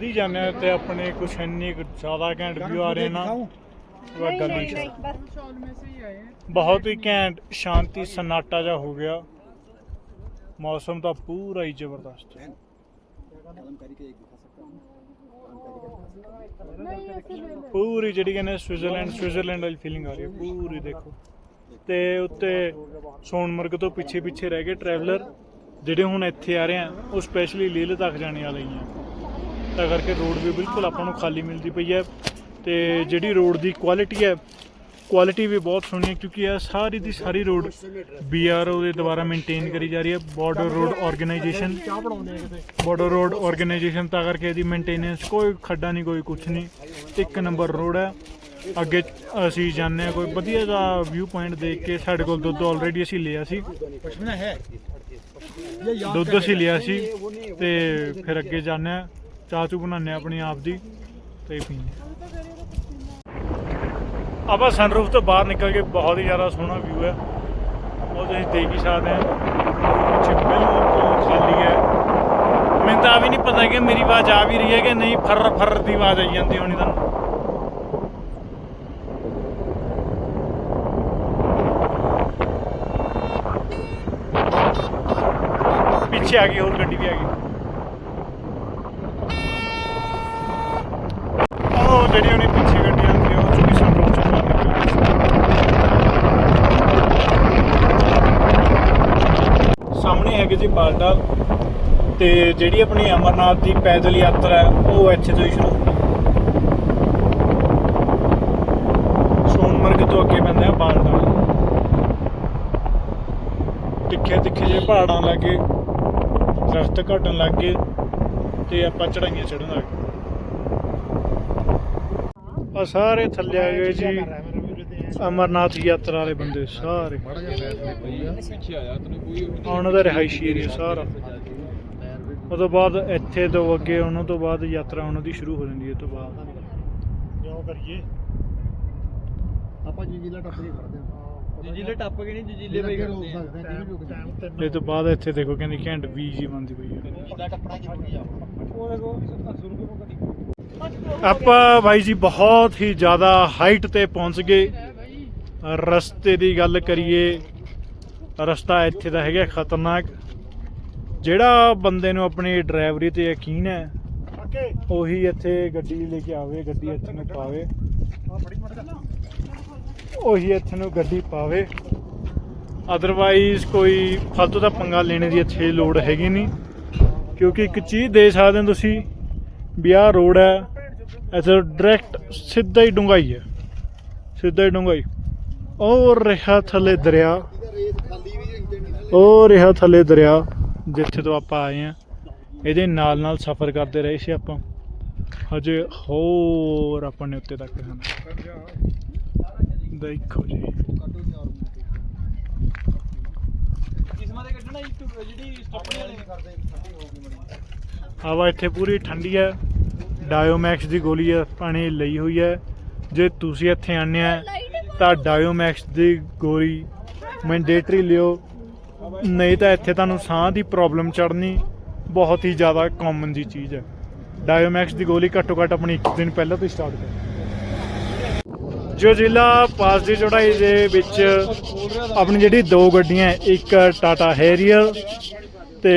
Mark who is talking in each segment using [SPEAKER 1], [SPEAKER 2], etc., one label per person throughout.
[SPEAKER 1] ਵਧੀ ਜਾਂਦੇ ਆ ਤੇ ਆਪਣੇ ਕੁਛ ਇੰਨੀ ਕੁ ਜ਼ਿਆਦਾ ਘੈਂਟ ਵਿਊ ਆ ਰਹੇ ਨਾ ਉਹ ਗੱਲ ਹੀ ਨਹੀਂ ਬਹੁਤ ਹੀ ਘੈਂਟ ਸ਼ਾਂਤੀ ਸਨਾਟਾ ਜਿਹਾ ਹੋ ਗਿਆ। ਮੌਸਮ ਤਾਂ ਪੂਰਾ ਹੀ ਜ਼ਬਰਦਸਤ ਹੈ। ਪੂਰੀ ਜਿਹੜੀ ਕਹਿੰਦੇ ਸਵਿਟਜ਼ਰਲੈਂਡ ਸਵਿਟਜ਼ਰਲੈਂਡ ਵਾਲੀ ਫੀਲਿੰਗ ਆ ਰਹੀ ਹੈ ਪੂਰੀ ਦੇਖੋ। ਤੇ ਉੱਤੇ ਸੋਨਮਰਗ ਤੋਂ ਪਿੱਛੇ ਪਿੱਛੇ ਰਹਿ ਗਏ ਟਰੈਵਲਰ ਜਿਹੜੇ ਹੁਣ ਇੱਥੇ ਆ ਰਹੇ ਆ ਉਹ ਸਪੈਸ਼ਲੀ ਲੇਹ ਲਦਾਖ ਜਾਣੇ ਵਾਲੇ ਹੀ ਆ। ਤਾਂ ਕਰਕੇ ਰੋਡ ਵੀ ਬਿਲਕੁਲ ਆਪਾਂ ਨੂੰ ਖਾਲੀ ਮਿਲਦੀ ਪਈ ਹੈ ਤੇ ਜਿਹੜੀ ਰੋਡ ਦੀ ਕੁਆਲਿਟੀ ਹੈ ਕੁਆਲਿਟੀ ਵੀ ਬਹੁਤ ਸੋਹਣੀ ਹੈ ਕਿਉਂਕਿ ਇਹ ਸਾਰੀ ਦੀ ਸਾਰੀ ਰੋਡ ਬੀਆਰਓ ਦੇ ਦੁਆਰਾ ਮੇਨਟੇਨ ਕਰੀ ਜਾ ਰਹੀ ਹੈ border road organisation border road organisation ਤਾਂ ਕਰਕੇ ਇਹਦੀ ਮੇਨਟੇਨੈਂਸ ਕੋਈ ਖੱਡਾ ਨਹੀਂ ਕੋਈ ਕੁਝ ਨਹੀਂ ਇੱਕ ਨੰਬਰ ਰੋਡ ਹੈ। ਅੱਗੇ ਅਸੀਂ ਜਾਣਦੇ ਹਾਂ ਕੋਈ ਵਧੀਆ ਦਾ ਵਿਊ ਪੁਆਇੰਟ ਦੇਖ ਕੇ ਸਾਡੇ ਕੋਲ ਦੁੱਧ ਆਲਰੇਡੀ ਅਸੀਂ ਲਿਆ ਸੀ। ਦੁੱਧ ਅਸੀਂ ਲਿਆ ਸੀ ਤੇ ਫਿਰ ਅੱਗੇ ਜਾਣਦੇ ਹਾਂ। ਚਾਹ ਚੂ ਬਣਾਉਂਦੇ ਹਾਂ ਆਪਣੀ ਆਪ ਦੀ ਤੇ ਪੀਂਦੇ ਹਾਂ। ਆਪਾਂ ਸਨਰੂਫ ਤੋਂ ਬਾਹਰ ਨਿਕਲ ਕੇ ਬਹੁਤ ਹੀ ਜ਼ਿਆਦਾ ਸੋਹਣਾ ਵਿਊ ਹੈ। ਉਹ ਤੁਸੀਂ ਦੇਖ ਹੀ ਸਕਦੇ ਹੋ। ਪਿੱਛੇ ਬਿਲਕੁਲ ਖਾਲੀ ਹੈ। ਮੈਨੂੰ ਤਾਂ ਆ ਵੀ ਨਹੀਂ ਪਤਾ ਕਿ ਮੇਰੀ ਆਵਾਜ਼ ਆ ਵੀ ਰਹੀ ਹੈ ਕਿ ਨਹੀਂ। ਫਰ ਫਰ ਦੀ ਆਵਾਜ਼ ਆਈ ਜਾਂਦੀ ਹੋਣੀ ਤੁਹਾਨੂੰ। ਪਿੱਛੇ ਆ ਗਈ, ਹੋਰ ਗੱਡੀ ਵੀ ਆ ਗਈ ਉਹ ਜਿਹੜੀ ਉਹਨੇ ਪਿੱਛੇ ਗੱਡੀ ਆਉਂਦੀ ਹੈ ਉਹ ਚੁੱਕੀ ਸੰਰੂਫ ਚ ਬਾਹਰ ਨਿਕਲ ਸਾਹਮਣੇ ਹੈਗੇ ਜੀ ਪਾਲਟਾ ਤੇ ਜਿਹੜੀ ਆਪਣੀ ਅਮਰਨਾਥ ਦੀ ਪੈਦਲ ਯਾਤਰਾ ਹੈ, ਉਹ ਇੱਥੇ ਤੋਂ ਹੀ ਸ਼ੁਰੂ ਹੁੰਦੀ ਸੋਨਮਰਗ ਤੋਂ ਅੱਗੇ ਪੈਂਦਾ ਹੈ ਪਾਲਟਾ ਤਿੱਖੇ ਤਿੱਖੇ ਜੇ ਪਹਾੜਾਂ ਲੱਗੇ, ਦਰਖਤ ਘਟਣ ਲੱਗੇ ਤੇ ਆਪਾਂ ਚੜਾਈਆਂ ਚੜਨ ਲੱਗ। ਗਏ ਆ ਸਾਰੇ ਥੱਲੇ ਆ ਗਏ ਜੀ। ਅਮਰਨਾਥ ਯਾਤਰਾ ਵਾਲੇ ਬੰਦੇ ਸਾਰੇ।
[SPEAKER 2] ਪਿੱਛੇ ਆ ਜਾ,
[SPEAKER 1] ਤੈਨੂੰ ਉਹਨਾਂ ਦਾ ਰਿਹਾਇਸ਼ੀ ਏਰੀਆ ਸਾਰਾ। ਉਹ ਤੋਂ ਬਾਅਦ ਇੱਥੇ ਤੋਂ ਅੱਗੇ ਉਹਨਾਂ ਤੋਂ ਬਾਅਦ ਯਾਤਰਾ ਉਹਨਾਂ ਦੀ ਸ਼ੁਰੂ ਹੋ ਜਾਂਦੀ ਹੈ ਇਹ ਤੋਂ ਬਾਅਦ। ਕਿਉਂ ਕਰੀਏ?
[SPEAKER 2] ਆਪਾਂ ਜੀਜੀਲਾ ਟੱਪ ਕੇ ਕਰਦੇ ਹਾਂ।
[SPEAKER 3] ਜੀਜੀਲੇ ਟੱਪ ਕੇ ਨਹੀਂ ਜੀਜੀਲੇ ਪਈ
[SPEAKER 2] ਹਾਂ
[SPEAKER 1] ਇਹ ਤੋਂ ਬਾਅਦ ਇੱਥੇ ਦੇਖੋ ਕਹਿੰਦੀ ਘੈਂਟ ਜੀ ਬਣਦੀ ਪਈ ਹੈ
[SPEAKER 3] ਜੀਜੀਲਾ ਟੱਪਣਾ ਜ਼ਰੂਰੀ ਆ?
[SPEAKER 2] ਉਹਦੇ ਕੋਲ 70 ਰੁਪਏ ਮੁਕੜੀ
[SPEAKER 1] ਆਪਾਂ ਬਾਈ ਜੀ ਬਹੁਤ ਹੀ ਜ਼ਿਆਦਾ ਹਾਈਟ ਤੇ ਪਹੁੰਚ ਗਏ। ਰਸਤੇ ਦੀ ਗੱਲ ਕਰੀਏ ਰਸਤਾ ਇੱਥੇ ਦਾ ਹੈਗਾ ਖਤਰਨਾਕ। ਜਿਹੜਾ ਬੰਦੇ ਨੂੰ ਆਪਣੀ ਡਰਾਈਵਰੀ ਤੇ ਯਕੀਨ ਹੈ ਉਹੀ ਇੱਥੇ ਗੱਡੀ ਲੈ ਕੇ ਆਵੇ ਗੱਡੀ ਇੱਥੇ ਨੂੰ ਪਾਵੇ। ਉਹੀ ਇੱਥੇ ਨੂੰ ਗੱਡੀ ਪਾਵੇ। ਅਦਰਵਾਈਜ਼ ਕੋਈ ਫालतू ਦਾ ਪੰਗਾ ਲੈਣੇ ਦੀ ਇੱਥੇ ਲੋੜ ਹੈਗੀ ਨਹੀਂ। ਕਿਉਂਕਿ ਇੱਕ ਚੀਜ਼ ਦੇ ਸਕਦੇ ਹੋ ਤੁਸੀਂ ਵੀ ਆਹ ਰੋਡ ਹੈ ਇੱਥੇ ਡਾਇਰੈਕਟ ਸਿੱਧਾ ਹੀ ਡੁੰਗਾਈ ਹੈ। ਸਿੱਧਾ ਹੀ ਡੁੰਗਾਈ ਉਹ ਰਿਹਾ ਥੱਲੇ ਦਰਿਆ
[SPEAKER 2] ਰੇਤ ਖਾਲੀ ਵੀ ਇੰਜਣ ਨਹੀਂ
[SPEAKER 1] ਉਹ ਰਿਹਾ ਥੱਲੇ ਦਰਿਆ। ਜਿੱਥੇ ਤੋਂ ਆਪਾਂ ਆਏ ਆ ਇਹਦੇ ਨਾਲ ਨਾਲ ਸਫ਼ਰ ਕਰਦੇ ਰਹੇ ਸੀ ਆਪਾਂ। ਹਜੇ ਹੋਰ ਆਪਾਂ ਨੇ ਉੱਤੇ ਤੱਕ ਜਾਣਾ। ਦੇਖੋ ਜੀ। ਹਵਾ ਇੱਥੇ ਪੂਰੀ ਠੰਡੀ ਹੈ। ਡਾਇਓਮੈਕਸ ਦੀ ਗੋਲੀ ਪਾਣੀ ਲਈ ਹੋਈ ਹੈ। ਜੇ ਤੁਸੀਂ ਇੱਥੇ ਆਉਂਦੇ ਆ ਤਾਂ ਡਾਇਓਮੈਕਸ ਦੀ ਗੋਲੀ ਮੈਂਡੇਟਰੀ ਲਿਓ। ਨਹੀਂ ਤਾਂ ਇੱਥੇ ਤੁਹਾਨੂੰ ਸਾਹ ਦੀ ਪ੍ਰੋਬਲਮ ਚੜਨੀ ਬਹੁਤ ਹੀ ਜ਼ਿਆਦਾ ਕਾਮਨ ਜੀ ਚੀਜ਼ ਹੈ। ਡਾਇਓਮੈਕਸ ਦੀ ਗੋਲੀ ਘੱਟੋ ਘੱਟ ਆਪਣੀ ਇੱਕ ਦਿਨ ਪਹਿਲਾਂ ਤੋਂ ਸਟਾਰਟ ਕਰੋ ਜੋ ਜ਼ਿਲ੍ਹਾ ਪਾਸ ਦੀ ਚੜਾਈ ਦੇ ਵਿੱਚ ਆਪਣੀ ਜਿਹੜੀ ਦੋ ਗੱਡੀਆਂ ਇੱਕ ਟਾਟਾ ਹੈਰੀਅਰ ਤੇ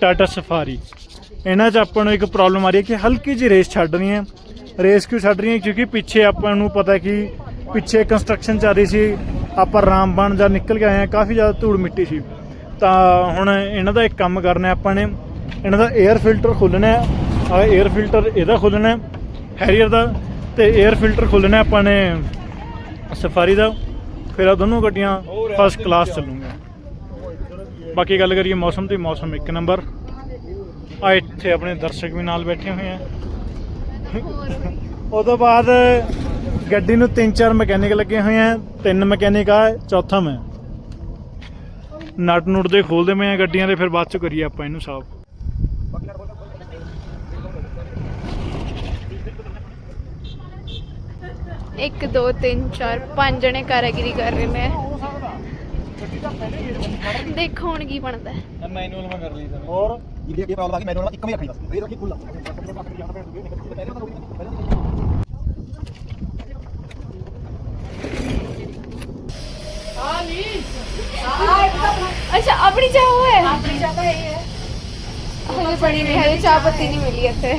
[SPEAKER 1] ਟਾਟਾ ਸਫਾਰੀ ਇਹਨਾਂ 'ਚ ਆਪਾਂ ਨੂੰ ਇੱਕ ਪ੍ਰੋਬਲਮ ਆ ਰਹੀ ਹੈ ਕਿ ਹਲਕੀ ਜਿਹੀ ਰੇਸ ਛੱਡ ਰਹੀ ਹੈ। ਰੇਸ ਕਿਉਂ ਛੱਡ ਰਹੀ ਹੈ? ਕਿਉਂਕਿ ਪਿੱਛੇ ਆਪਾਂ ਨੂੰ ਪਤਾ ਕਿ ਪਿੱਛੇ ਕੰਸਟਰਕਸ਼ਨ ਚੱਲ ਰਹੀ ਸੀ। ਆਪਾਂ ਰਾਮਬਨ ਜਾਂ ਨਿਕਲ ਕੇ ਆਏ ਆ ਕਾਫੀ ਜ਼ਿਆਦਾ ਧੂੜ ਮਿੱਟੀ ਸੀ। ਤਾਂ ਹੁਣ ਇਹਨਾਂ ਦਾ ਇੱਕ ਕੰਮ ਕਰਨਾ ਆਪਾਂ ਨੇ। ਇਹਨਾਂ ਦਾ 에ਅਰ ਫਿਲਟਰ ਖੋਲਣਾ ਹੈ। ਆ 에ਅਰ ਫਿਲਟਰ ਇਹਦਾ ਖੋਲਣਾ ਹੈ ਹੈਰੀਅਰ ਦਾ। ਤੇ 에ਅਰ ਫਿਲਟਰ ਖੋਲਣਾ ਆਪਾਂ ਨੇ ਸਫਾਰੀ ਦਾ। ਫਿਰ ਆ ਦੋਨੋਂ ਗੱਡੀਆਂ ਫਸਟ ਕਲਾਸ ਚੱਲੂਗੀਆਂ। ਬਾਕੀ ਗੱਲ ਕਰੀਏ ਮੌਸਮ ਦੀ ਮੌਸਮ ਇੱਕ ਨੰਬਰ ਆ ਇੱਥੇ ਆਪਣੇ ਦਰਸ਼ਕ ਵੀ ਨਾਲ ਬੈਠੇ ਹੋਏ ਆ। ਤੋਂ ਬਾਅਦ ਗੱਡੀ ਨੂੰ ਤਿੰਨ ਚਾਰ ਮਕੈਨਿਕ ਲੱਗੇ ਹੋਏ ਆ। ਤਿੰਨ ਮਕੈਨਿਕ ਆ ਚੌਥਾ ਮੈਂ। ਨਟ ਨੁੱਟ ਦੇ ਖੋਲਦੇ ਆ ਗੱਡੀਆਂ ਦੇ ਫਿਰ ਬਾਅਦ ਚ ਕਰੀਏ ਆਪਾਂ ਇਹਨੂੰ ਸਾਫ਼।
[SPEAKER 4] ਇੱਕ ਦੋ ਤਿੰਨ ਚਾਰ ਪੰਜ ਜਣੇ ਕਾਰਾਗਿਰੀ ਕਰ ਰਹੇ ਨੇ।
[SPEAKER 2] ਖੜ
[SPEAKER 4] ਦੇਖੋ ਹੁਣ ਕੀ ਬਣਦਾ। ਹੈ।
[SPEAKER 3] ਮੈਨੂਅਲ ਮੈਂ ਕਰ ਲਈ ਤਾਂ।
[SPEAKER 2] ਹੋਰ? ਜਿਹਦੀ ਅੱਗੇ ਪ੍ਰੋਬਲਮ ਆ ਗਈ ਮੈਨੂੰ ਨਾਲ ਇੱਕ ਵੀ ਰੱਖਣੀ ਬਸ। ਇਹ ਰੱਖੀ ਖੁੱਲਾ
[SPEAKER 4] ਅੱਛਾ ਆਪਣੀ ਚਾਹ ਉਹ ਹੈ? ਆਪਣੀ ਚਾਹ ਤਾਂ ਹੈ ਹਲੇ ਬਣੀ ਨਹੀਂ ਹਲੇ ਚਾਹ ਪੱਤੀ ਨਹੀਂ ਮਿਲੀ ਇੱਥੇ।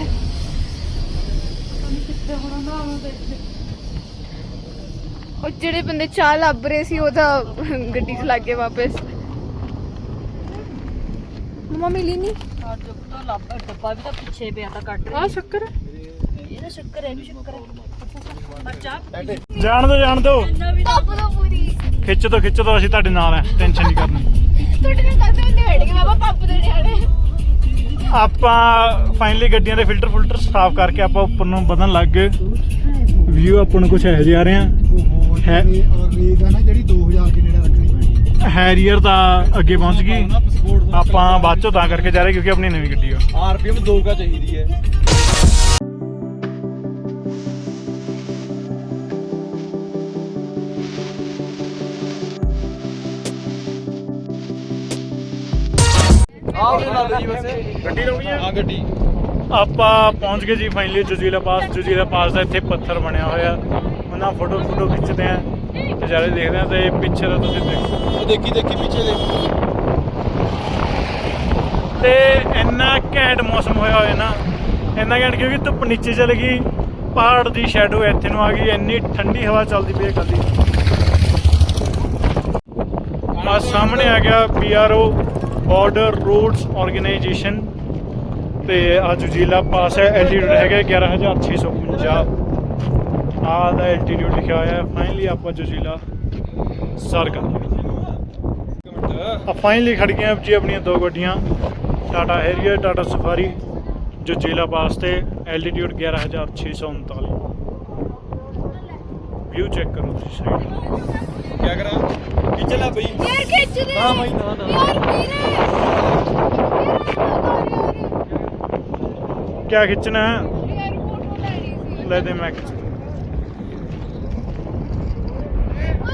[SPEAKER 4] ਉਹ ਜਿਹੜੇ ਬੰਦੇ ਚਾਹ ਲੱਭ ਰਹੇ ਸੀ ਉਹ ਤਾਂ ਗੱਡੀ ਚਲਾ ਕੇ ਵਾਪਸ। ਮਮਾ ਮਿਲੀ ਨਹੀਂ
[SPEAKER 5] ਤਾਂ ਲੱਭ ਡੱਬਾ ਵੀ ਤਾਂ ਪਿੱਛੇ ਪਿਆ ਤਾਂ ਕੱਟ
[SPEAKER 4] ਆ ਸ਼ੱਕਰ
[SPEAKER 5] ਇਹਦਾ ਸ਼ੱਕਰ ਹੈ ਵੀ ਸ਼ੱਕਰ ਹੈ। ਪਰ ਚਾਹ
[SPEAKER 1] ਜਾਣ ਦੋ ਜਾਣ ਦੋ।
[SPEAKER 4] ਪੂਰੀ।
[SPEAKER 1] ਖਿੱਚ ਦੋ ਖਿੱਚ ਦੋ ਅਸੀਂ ਤੁਹਾਡੇ ਨਾਲ ਆ ਟੈਨਸ਼ਨ ਨਹੀਂ ਕਰਨੀ।
[SPEAKER 4] ਤੁਹਾਡੇ ਨਾਲ ਕਰਦੇ ਹੁੰਦੇ ਬੈਠ ਗਏ ਬਾਬਾ ਪੱਪ ਦੇ ਨਿਆਣੇ।
[SPEAKER 1] ਆਪਾਂ ਫਾਈਨਲੀ ਗੱਡੀਆਂ ਦੇ ਫਿਲਟਰ ਫਿਲਟਰ ਸਾਫ਼ ਕਰਕੇ ਆਪਾਂ ਉੱਪਰ ਨੂੰ ਵਧਣ ਲੱਗ ਗਏ। ਵਿਊ ਆਪਾਂ ਨੂੰ ਕੁਝ ਇਹੋ ਜਿਹਾ ਆ ਰਿਹਾ। ਹੈ।
[SPEAKER 2] ਆ ਨਾ ਜਿਹੜੀ 2000 ਦੇ ਨੇੜੇ ਰੱਖਣੀ ਪੈਣੀ।
[SPEAKER 1] ਹੈਰੀਅਰ ਤਾਂ ਅੱਗੇ ਪਹੁੰਚ ਗਈ। ਆਪਾਂ ਬਾਅਦ ਚੋਂ ਤਾਂ ਕਰਕੇ ਜਾ ਰਹੇ ਕਿਉਂਕਿ ਆਪਣੀ ਨਵੀਂ ਗੱਡੀ ਆ।
[SPEAKER 3] ਆਰਪੀਐਮ 2 ਕਾ ਚਾਹੀਦੀ ਹੈ। ਜੀ ਵੈਸੇ।
[SPEAKER 1] ਗੱਡੀ ਲਾਉਣੀ ਆ?
[SPEAKER 3] ਹਾਂ ਗੱਡੀ।
[SPEAKER 1] ਆਪਾਂ ਪਹੁੰਚ ਗਏ ਜੀ ਫਾਈਨਲੀ ਜੁਜੀਲਾ ਪਾਸ। ਜੁਜੀਲਾ ਪਾਸ ਦਾ ਇੱਥੇ ਪੱਥਰ ਬਣਿਆ ਹੋਇਆ। ਉਹਨਾਂ ਫੋਟੋ ਫੋਟੋ ਖਿੱਚਦੇ ਆ। ਨਜ਼ਾਰੇ ਦੇਖਦੇ ਆ ਤੇ ਪਿੱਛੇ ਦਾ ਤੁਸੀਂ ਦੇਖੋ
[SPEAKER 3] ਉਹ ਦੇਖੀ ਦੇਖੀ ਪਿੱਛੇ ਦੇ
[SPEAKER 1] ਤੇ ਇੰਨਾ ਘੈਂਟ ਮੌਸਮ ਹੋਇਆ ਹੋਇਆ ਨਾ। ਇੰਨਾ ਘੈਂਟ ਕਿਉਂਕਿ ਧੁੱਪ ਨੀਚੇ ਚਲ ਗਈ। ਪਹਾੜ ਦੀ ਸ਼ੈਡੋ ਇੱਥੇ ਨੂੰ ਆ ਗਈ। ਇੰਨੀ ਠੰਡੀ ਹਵਾ ਚੱਲਦੀ ਪਈ ਹੈ ਕੱਲੀ ਆ ਸਾਹਮਣੇ ਆ ਗਿਆ ਪੀਆਰਓ ਬਾਰਡਰ ਰੋਡਸ ਆਰਗੇਨਾਈਜੇਸ਼ਨ ਤੇ ਆ ਜੁਜੀਲਾ ਪਾਸ ਹੈ ਐਲਟੀਟਿਊਡ ਹੈਗਾ 11650 ਆ ਦਾ ਐਲਟੀਟਿਊਡ ਲਿਖਿਆ ਹੋਇਆ ਹੈ। ਫਾਈਨਲੀ ਆਪਾਂ ਜੁਜੀਲਾ ਸਰ ਕਰ ਲਿਆ ਆ ਫਾਈਨਲੀ ਖੜ ਗਏ ਜੀ ਆਪਣੀਆਂ ਦੋ ਗੱਡੀਆਂ ਟਾਟਾ ਹੈਰੀਅਰ ਟਾਟਾ ਸਫਾਰੀ ਜੋ ਜੇਲਾ ਪਾਸ ਤੇ ਐਲਟੀਟਿਊਡ 11639 ਵਿਊ ਚੈੱਕ ਕਰੋ ਤੁਸੀਂ ਸਾਈਡ
[SPEAKER 3] ਕੀ ਕਰਾਂ? ਕੀ ਚਲਾ ਬਈ।
[SPEAKER 4] ਯਾਰ ਖਿੱਚ ਦੇ।
[SPEAKER 3] ਨਾ ਬਾਈ ਨਾ ਨਾ।
[SPEAKER 4] ਯਾਰ
[SPEAKER 1] ਕਿਆ ਖਿੱਚਣਾ?
[SPEAKER 4] ਯਾਰ ਫੋਟੋ ਲੈਣੀ ਸੀ।
[SPEAKER 1] ਲੈ ਦੇ ਮੈਂ ਖਿੱਚ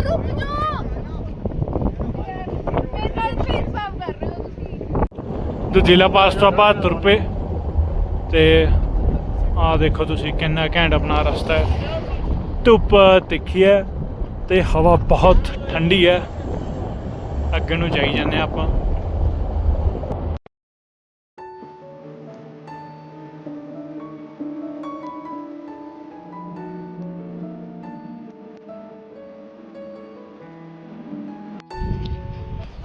[SPEAKER 4] ਰੁਕ ਜਾ।
[SPEAKER 1] ਜੋ ਜੇਲਾ ਪਾਸ ਤੋਂ ਆਪਾਂ ਤੁਰ ਪਏ ਤੇ ਆ ਦੇਖੋ ਤੁਸੀਂ ਕਿੰਨਾ ਘੈਂਟ ਆਪਣਾ ਰਸਤਾ ਹੈ। ਧੁੱਪ ਤਿੱਖੀ ਹੈ। ਤੇ ਹਵਾ ਬਹੁਤ ਠੰਡੀ ਹੈ। ਅੱਗੇ ਨੂੰ ਜਾਈ ਜਾਂਦੇ ਹਾਂ ਆਪਾਂ।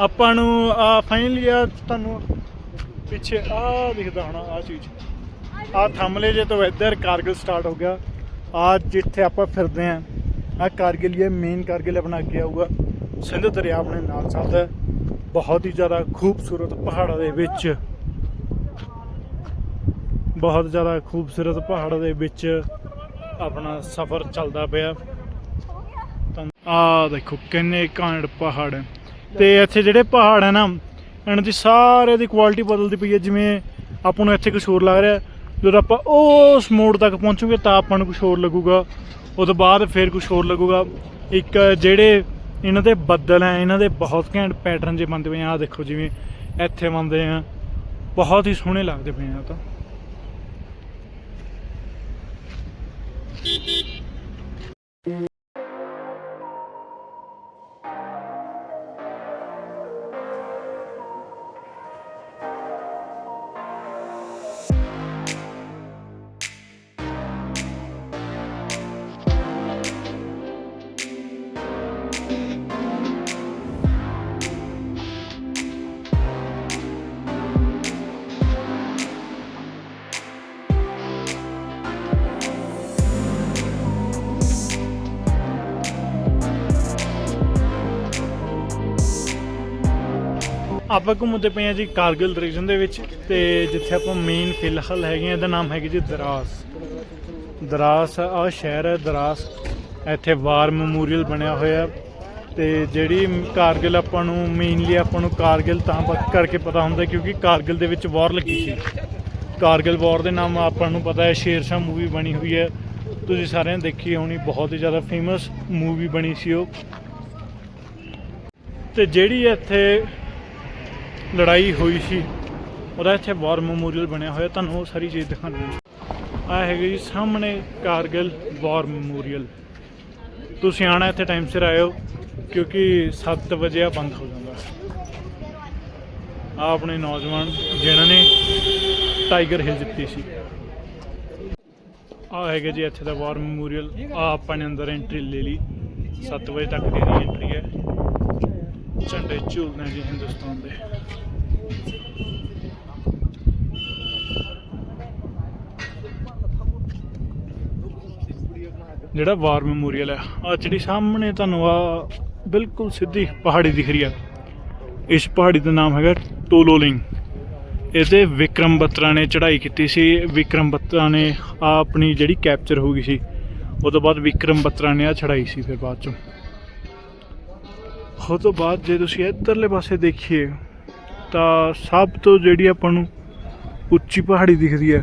[SPEAKER 1] ਆਪਾਂ ਨੂੰ ਆ ਫਾਈਨਲੀ ਆ ਤੁਹਾਨੂੰ ਪਿੱਛੇ ਆ ਦਿਖਦਾ ਹੋਣਾ ਆ ਚੀਜ਼। ਆ ਥੰਮਲੇ ਜੇ ਤੋਂ ਇੱਧਰ ਕਾਰਗਿਲ ਸਟਾਰਟ ਹੋ ਗਿਆ। ਆ ਜਿੱਥੇ ਆਪਾਂ ਫਿਰਦੇ ਆ ਆ ਕਾਰਗਿਲ ਇਹ ਮੇਨ ਕਾਰਗਿਲ ਆਪਣਾ ਅੱਗੇ ਆਊਗਾ। ਸਿੰਧ ਦਰਿਆ ਆਪਣੇ ਨਾਲ ਚੱਲਦਾ ਹੈ। ਬਹੁਤ ਹੀ ਜ਼ਿਆਦਾ ਖੂਬਸੂਰਤ ਪਹਾੜਾਂ ਦੇ ਵਿੱਚ। ਬਹੁਤ ਜ਼ਿਆਦਾ ਖੂਬਸੂਰਤ ਪਹਾੜਾਂ ਦੇ ਵਿੱਚ ਆਪਣਾ ਸਫ਼ਰ ਚੱਲਦਾ ਪਿਆ। ਆ ਦੇਖੋ ਕਿੰਨੇ ਕਾਂਡ ਪਹਾੜ ਹੈ। ਤੇ ਇੱਥੇ ਜਿਹੜੇ ਪਹਾੜ ਹੈ ਨਾ, ਇਹਨਾਂ ਦੀ ਸਾਰੇ ਦੀ ਕੁਆਲਿਟੀ ਬਦਲਦੀ ਪਈ ਹੈ। ਜਿਵੇਂ ਆਪਾਂ ਨੂੰ ਇੱਥੇ ਕੁਝ ਹੋਰ ਲੱਗ ਰਿਹਾ, ਜਦੋਂ ਆਪਾਂ ਉਸ ਮੋੜ ਤੱਕ ਪਹੁੰਚੂਗੇ ਤਾਂ ਆਪਾਂ ਨੂੰ ਕੁਝ ਹੋਰ ਲੱਗੂਗਾ। ਉਹ ਤੋਂ ਬਾਅਦ ਫਿਰ ਕੁਝ ਹੋਰ ਲੱਗੂਗਾ। ਇੱਕ ਜਿਹੜੇ ਇਹਨਾਂ ਦੇ ਬੱਦਲ ਹੈ, ਇਹਨਾਂ ਦੇ ਬਹੁਤ ਘੈਂਟ ਪੈਟਰਨ ਜੇ ਬਣਦੇ ਪਏ ਆ, ਆਹ ਦੇਖੋ ਜਿਵੇਂ ਇੱਥੇ ਬਣਦੇ ਆ। ਬਹੁਤ ਹੀ ਸੋਹਣੇ ਲੱਗਦੇ ਪਏ ਆ ਤਾਂ। ਆਪਾਂ ਘੁੰਮਦੇ ਪਏ ਆ ਜੀ ਕਾਰਗਿਲ ਰੀਜਨ ਦੇ ਵਿੱਚ ਤੇ ਜਿੱਥੇ ਆਪਾਂ ਮੇਨ ਫਿਲਹਾਲ ਹੈਗੇ ਆ, ਇਹਦਾ ਨਾਮ ਹੈਗਾ ਜੀ ਦਰਾਸ। ਦਰਾਸ ਆ ਸ਼ਹਿਰ ਹੈ ਦਰਾਸ। ਇੱਥੇ ਵਾਰ ਮੈਮੋਰੀਅਲ ਬਣਿਆ ਹੋਇਆ। ਤੇ ਜਿਹੜੀ ਕਾਰਗਿਲ ਆਪਾਂ ਨੂੰ ਮੇਨਲੀ ਆਪਾਂ ਨੂੰ ਕਾਰਗਿਲ ਤਾਂ ਕਰਕੇ ਪਤਾ ਹੁੰਦਾ ਕਿਉਂਕਿ ਕਾਰਗਿਲ ਦੇ ਵਿੱਚ ਵਾਰ ਲੱਗੀ ਸੀ। ਕਾਰਗਿਲ ਵਾਰ ਦੇ ਨਾਮ ਆਪਾਂ ਨੂੰ ਪਤਾ ਹੈ, ਸ਼ੇਰ ਸ਼ਾਹ ਮੂਵੀ ਬਣੀ ਹੋਈ ਹੈ। ਤੁਸੀਂ ਸਾਰਿਆਂ ਨੇ ਦੇਖੀ ਹੋਣੀ, ਬਹੁਤ ਹੀ ਜ਼ਿਆਦਾ ਫੇਮਸ ਮੂਵੀ ਬਣੀ ਸੀ ਉਹ। ਤੇ ਜਿਹੜੀ ਇੱਥੇ ਲੜਾਈ ਹੋਈ ਸੀ। ਉਹਦਾ ਇੱਥੇ ਵਾਰ ਮੈਮੋਰੀਅਲ ਬਣਿਆ ਹੋਇਆ। ਤੁਹਾਨੂੰ ਉਹ ਸਾਰੀ ਚੀਜ਼ ਦਿਖਾਉਂਦਾ ਆ ਹੈਗਾ ਜੀ ਸਾਹਮਣੇ ਕਾਰਗਿਲ ਵਾਰ ਮੈਮੋਰੀਅਲ। ਤੁਸੀਂ ਆਣਾ ਇੱਥੇ ਟਾਈਮ ਸਿਰ ਆਇਓ, ਕਿਉਂਕਿ 7 ਵਜੇ ਆ, ਬੰਦ ਹੋ ਜਾਂਦਾ। ਆ ਆਪਣੇ ਨੌਜਵਾਨ ਜਿਨ੍ਹਾਂ ਨੇ ਟਾਈਗਰ ਹਿਲ ਜਿੱਤੀ ਸੀ। ਆ ਹੈਗਾ ਜੀ ਇੱਥੇ ਦਾ ਵਾਰ ਮੈਮੋਰੀਅਲ। ਆ ਆਪਾਂ ਨੇ ਅੰਦਰ ਐਂਟਰੀ ਲੈ ਲਈ। 7 ਵਜੇ ਤੱਕ ਦੀ ਐਂਟਰੀ ਹੈ। ਝੰਡੇ ਝੂਲਦੇ ਨੇ ਹਿੰਦੁਸਤਾਨ ਦੇ। ਜਿਹੜਾ ਵਾਰ ਮੈਮੋਰੀਅਲ ਹੈ ਆ ਜਿਹੜੀ ਸਾਹਮਣੇ ਤੁਹਾਨੂੰ ਆ ਬਿਲਕੁਲ ਸਿੱਧੀ ਪਹਾੜੀ ਦਿਖ ਰਹੀ ਆ। ਇਸ ਪਹਾੜੀ ਦਾ ਨਾਮ ਹੈਗਾ ਟੋਲੋਲਿੰਗ। ਇਹਦੇ ਵਿਕਰਮ ਬੱਤਰਾ ਨੇ ਚੜ੍ਹਾਈ ਕੀਤੀ ਸੀ। ਵਿਕਰਮ ਬੱਤਰਾ ਨੇ ਆ ਆਪਣੀ ਜਿਹੜੀ ਕੈਪਚਰ ਹੋ ਗਈ ਸੀ, ਉਹ ਤੋਂ ਬਾਅਦ ਵਿਕਰਮ ਬੱਤਰਾ ਨੇ ਆ ਚੜ੍ਹਾਈ ਸੀ ਫਿਰ ਬਾਅਦ ਚੋਂ। ਉਹ ਤੋਂ ਬਾਅਦ ਜੇ ਤੁਸੀਂ ਇੱਧਰਲੇ ਪਾਸੇ ਦੇਖੀਏ, ਤਾਂ ਸਭ ਤੋਂ ਜਿਹੜੀ ਆਪਾਂ ਨੂੰ ਉੱਚੀ ਪਹਾੜੀ ਦਿਖਦੀ ਹੈ।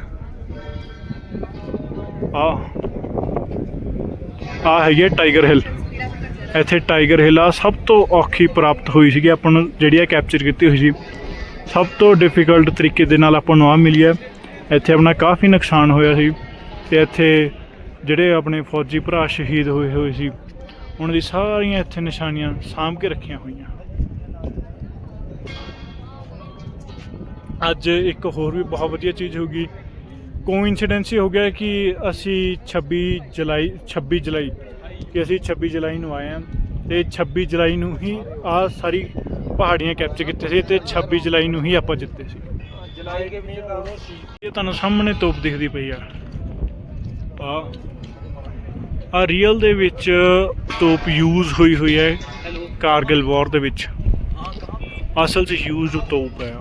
[SPEAKER 1] ਆ ਆ ਹੈਗੀ ਹੈ ਟਾਈਗਰ ਹਿੱਲ। ਇੱਥੇ ਟਾਈਗਰ ਹਿੱਲ ਆ, ਸਭ ਤੋਂ ਔਖੀ ਪ੍ਰਾਪਤ ਹੋਈ ਸੀਗੀ ਆਪਾਂ ਨੂੰ ਜਿਹੜੀ ਆ ਕੈਪਚਰ ਕੀਤੀ ਹੋਈ ਸੀ। ਸਭ ਤੋਂ ਡਿਫਿਕਲਟ ਤਰੀਕੇ ਦੇ ਨਾਲ ਆਪਾਂ ਨੂੰ ਆ ਮਿਲੀ ਹੈ। ਇੱਥੇ ਆਪਣਾ ਕਾਫੀ ਨੁਕਸਾਨ ਹੋਇਆ ਸੀ ਤੇ ਇੱਥੇ ਜਿਹੜੇ ਆਪਣੇ ਫੌਜੀ ਭਰਾ ਸ਼ਹੀਦ ਹੋਏ ਹੋਏ ਸੀ ਉਹਨਾਂ ਦੀ ਸਾਰੀਆਂ ਇੱਥੇ ਨਿਸ਼ਾਨੀਆਂ ਸਾਂਭ ਕੇ ਰੱਖੀਆਂ ਹੋਈਆਂ। ਅੱਜ ਇੱਕ ਹੋਰ ਵੀ ਬਹੁਤ ਵਧੀਆ ਚੀਜ਼ ਹੋ ਗਈ। ਕੋਇਨਸੀਡੈਂਸ ਹੀ ਹੋ ਗਿਆ ਕਿ ਅਸੀਂ 26 ਜੁਲਾਈ 26 ਜੁਲਾਈ ਕਿ ਅਸੀਂ 26 ਜੁਲਾਈ ਨੂੰ ਆਏ ਹਾਂ ਤੇ 26 ਜੁਲਾਈ ਨੂੰ ਹੀ ਆ ਸਾਰੀ ਪਹਾੜੀਆਂ ਕੈਪਚਰ ਕੀਤੇ ਸੀ ਤੇ 26 ਜੁਲਾਈ ਨੂੰ ਹੀ ਆਪਾਂ ਜਿੱਤੇ ਸੀ।
[SPEAKER 3] ਜਲਾਏ ਕੇ ਸੀ।
[SPEAKER 1] ਇਹ ਤੁਹਾਨੂੰ ਸਾਹਮਣੇ ਤੋਪ ਦਿਖਦੀ ਪਈ ਆ। ਆ ਆ ਰੀਅਲ ਦੇ ਵਿੱਚ ਤੋਪ ਯੂਜ਼ ਹੋਈ ਹੋਈ ਹੈ ਕਾਰਗਿਲ ਵਾਰ ਦੇ ਵਿੱਚ। ਅਸਲ 'ਚ ਯੂਜ਼ ਤੋਪ ਹੈ।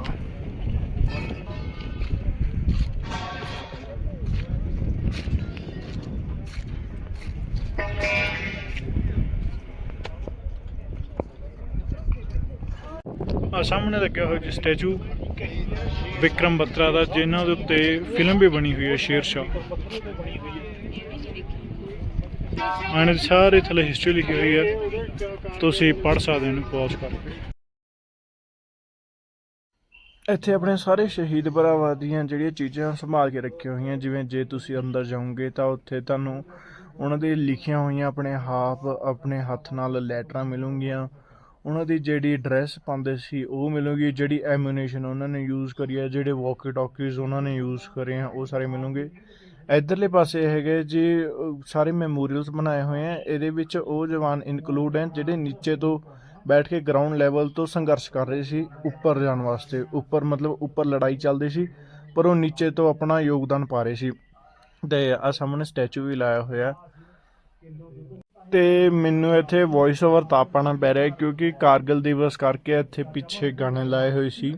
[SPEAKER 1] ਆ ਸਾਹਮਣੇ ਲੱਗਿਆ ਹੋਇਆ ਜੀ ਸਟੈਚੂ ਵਿਕਰਮ ਬੱਤਰਾ ਦਾ ਜਿਨ੍ਹਾਂ ਦੇ ਉੱਤੇ ਫਿਲਮ ਵੀ ਬਣੀ ਹੋਈ ਹੈ ਸ਼ੇਰ ਸ਼ਾਹ। ਆਣੇ ਸਾਰੇ ਥੱਲੇ ਹਿਸਟਰੀ ਲਿਖੀ ਹੋਈ ਹੈ। ਤੁਸੀਂ ਪੜ੍ਹ ਸਕਦੇ ਹੋ ਪੌਜ਼ ਕਰਕੇ ਇੱਥੇ ਆਪਣੇ ਸਾਰੇ ਸ਼ਹੀਦ ਭਰਾਵਾਂ ਦੀਆਂ ਜਿਹੜੀਆਂ ਚੀਜ਼ਾਂ ਸੰਭਾਲ ਕੇ ਰੱਖੀਆਂ ਹੋਈਆਂ, ਜਿਵੇਂ ਜੇ ਤੁਸੀਂ ਅੰਦਰ ਜਾਓਗੇ ਤਾਂ ਉੱਥੇ ਤੁਹਾਨੂੰ ਉਹਨਾਂ ਦੇ ਲਿਖੀਆਂ ਹੋਈਆਂ ਆਪਣੇ ਹਾਫ ਆਪਣੇ ਹੱਥ ਨਾਲ ਲੈਟਰਾਂ ਮਿਲੂਗੀਆਂ। ਉਹਨਾਂ ਦੀ ਜਿਹੜੀ ਡਰੈਸ ਪਾਉਂਦੇ ਸੀ ਉਹ ਮਿਲੂਗੀ, ਜਿਹੜੀ ਐਮੂਨੇਸ਼ਨ ਉਹਨਾਂ ਨੇ ਯੂਜ਼ ਕਰੀ ਹੈ, ਜਿਹੜੇ ਵਾਕੀ ਟਾਕੀਜ਼ ਉਹਨਾਂ ਨੇ ਯੂਜ਼ ਕਰੇ ਆ, ਉਹ ਸਾਰੇ ਮਿਲੂਗੇ। ਇਧਰਲੇ ਪਾਸੇ ਹੈਗੇ ਜੀ ਸਾਰੇ ਮੈਮੋਰੀਅਲਸ ਬਣਾਏ ਹੋਏ ਆ। ਇਹਦੇ ਵਿੱਚ ਉਹ ਜਵਾਨ ਇਨਕਲੂਡ ਹੈ, ਜਿਹੜੇ ਨੀਚੇ ਤੋਂ ਬੈਠ ਕੇ ਗਰਾਊਂਡ ਲੈਵਲ ਤੋਂ ਸੰਘਰਸ਼ ਕਰ ਰਹੇ ਸੀ, ਉੱਪਰ ਜਾਣ ਵਾਸਤੇ। ਉੱਪਰ ਮਤਲਬ ਉੱਪਰ ਲੜਾਈ ਚੱਲਦੀ ਸੀ, ਪਰ ਉਹ ਨੀਚੇ ਤੋਂ ਆਪਣਾ ਯੋਗਦਾਨ ਪਾ ਰਹੇ ਸੀ। ਤੇ ਆ ਸਾਹਮਣੇ ਸਟੈਚੂ ਵੀ ਲਾਇਆ ਹੋਇਆ। ਤੇ ਮੈਨੂੰ ਇੱਥੇ ਵੌਇਸ ਓਵਰ ਤਾਂ ਪਾਉਣਾ ਪੈ ਰਿਹਾ ਕਿਉਂਕਿ ਕਾਰਗਿਲ ਦਿਵਸ ਕਰਕੇ ਇੱਥੇ ਪਿੱਛੇ ਗਾਣੇ ਲਾਏ ਹੋਏ ਸੀ।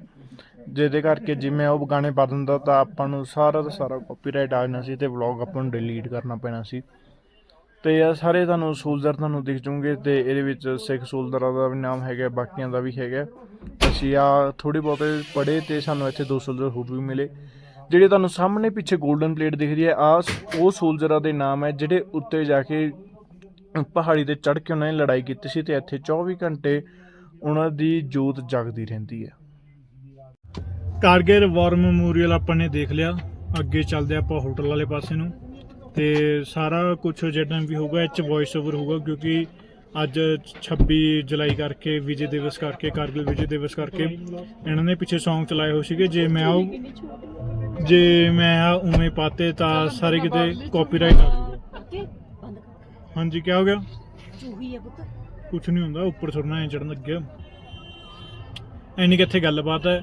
[SPEAKER 1] ਜਿਹਦੇ ਕਰਕੇ ਜਿਵੇਂ ਉਹ ਗਾਣੇ ਪਾ ਦਿੰਦਾ ਤਾਂ ਆਪਾਂ ਨੂੰ ਸਾਰਾ ਦਾ ਸਾਰਾ ਕਾਪੀਰਾਈਟ ਆ ਜਾਣਾ ਸੀ ਤੇ ਵਲੌਗ ਆਪਾਂ ਨੂੰ ਡਿਲੀਟ ਕਰਨਾ ਪੈਣਾ ਸੀ। ਤੇ ਇਹ ਸਾਰੇ ਤੁਹਾਨੂੰ ਸੋਲਜਰ ਤੁਹਾਨੂੰ ਦਿਖ ਜੂਗੇ ਤੇ ਇਹਦੇ ਵਿੱਚ ਸਿੱਖ ਸੋਲਜਰਾਂ ਦਾ ਵੀ ਨਾਮ ਹੈਗਾ, ਬਾਕੀਆਂ ਦਾ ਵੀ ਹੈਗਾ। ਅਸੀਂ ਆ ਥੋੜੀ ਬਹੁਤੇ ਪੜੇ ਤੇ ਸਾਨੂੰ ਇੱਥੇ ਦੋ ਸੋਲਜਰ ਹੋਰ ਵੀ ਮਿਲੇ। ਜਿਹੜੇ ਤੁਹਾਨੂੰ ਸਾਹਮਣੇ ਪਿੱਛੇ 골ਡਨ ਪਲੇਟ ਦਿਖਦੀ ਹੈ ਆ ਉਹ ਸੋਲਜਰਾਂ ਦੇ ਨਾਮ ਹੈ ਜਿਹੜੇ ਉੱਤੇ ਜਾ ਕੇ ਪਹਾੜੀ ਤੇ ਚੜ੍ਹ ਕੇ ਉਹਨਾਂ ਨੇ ਲੜਾਈ ਕੀਤੀ ਸੀ ਤੇ ਇੱਥੇ 24 ਘੰਟੇ ਉਹਨਾਂ ਦੀ ਜੋਤ ਜਗਦੀ ਰਹਿੰਦੀ ਹੈ। ਕਾਰਗਿਲ ਵਾਰ ਮੈਮੋਰੀਅਲ ਆਪਾਂ ਨੇ ਦੇਖ ਲਿਆ। ਅੱਗੇ ਚੱਲਦੇ ਆਪਾਂ ਹੋਟਲ ਵਾਲੇ ਪਾਸੇ ਨੂੰ। ਤੇ ਸਾਰਾ ਕੁਝ ਜਿਹੜਾ ਵੀ ਹੋਊਗਾ, ਇਹ ਚ ਵੌਇਸ ਓਵਰ ਹੋਊਗਾ, ਕਿਉਂਕਿ ਅੱਜ 26 ਜੁਲਾਈ ਕਰਕੇ, ਵਿਜੇ ਦਿਵਸ ਕਰਕੇ, ਕਾਰਗਿਲ ਵਿਜੇ ਦਿਵਸ ਕਰਕੇ ਇਹਨਾਂ ਨੇ ਪਿੱਛੇ Song ਚਲਾਏ ਹੋਏ ਸੀਗੇ। ਜੇ ਮੈਂ ਉਹ ਜੇ ਮੈਂ ਆ ਉਵੇਂ ਪਾਤੇ ਤਾਂ ਸਾਰੇ ਕਿਤੇ ਕਾਪੀਰਾਈਟ ਆ ਜਾਊਗਾ। ਹਾਂਜੀ ਕੀ ਹੋ ਗਿਆ?
[SPEAKER 5] ਚੂਹੀ ਹੈ ਪੁੱਤ
[SPEAKER 1] ਕੁਛ ਨਹੀਂ ਹੁੰਦਾ, ਉੱਪਰ ਸੁਣਨਾ ਐ ਚੜਨ ਲੱਗਿਆ। ਐਨੀ ਕਿੱਥੇ ਗੱਲਬਾਤ ਹੈ।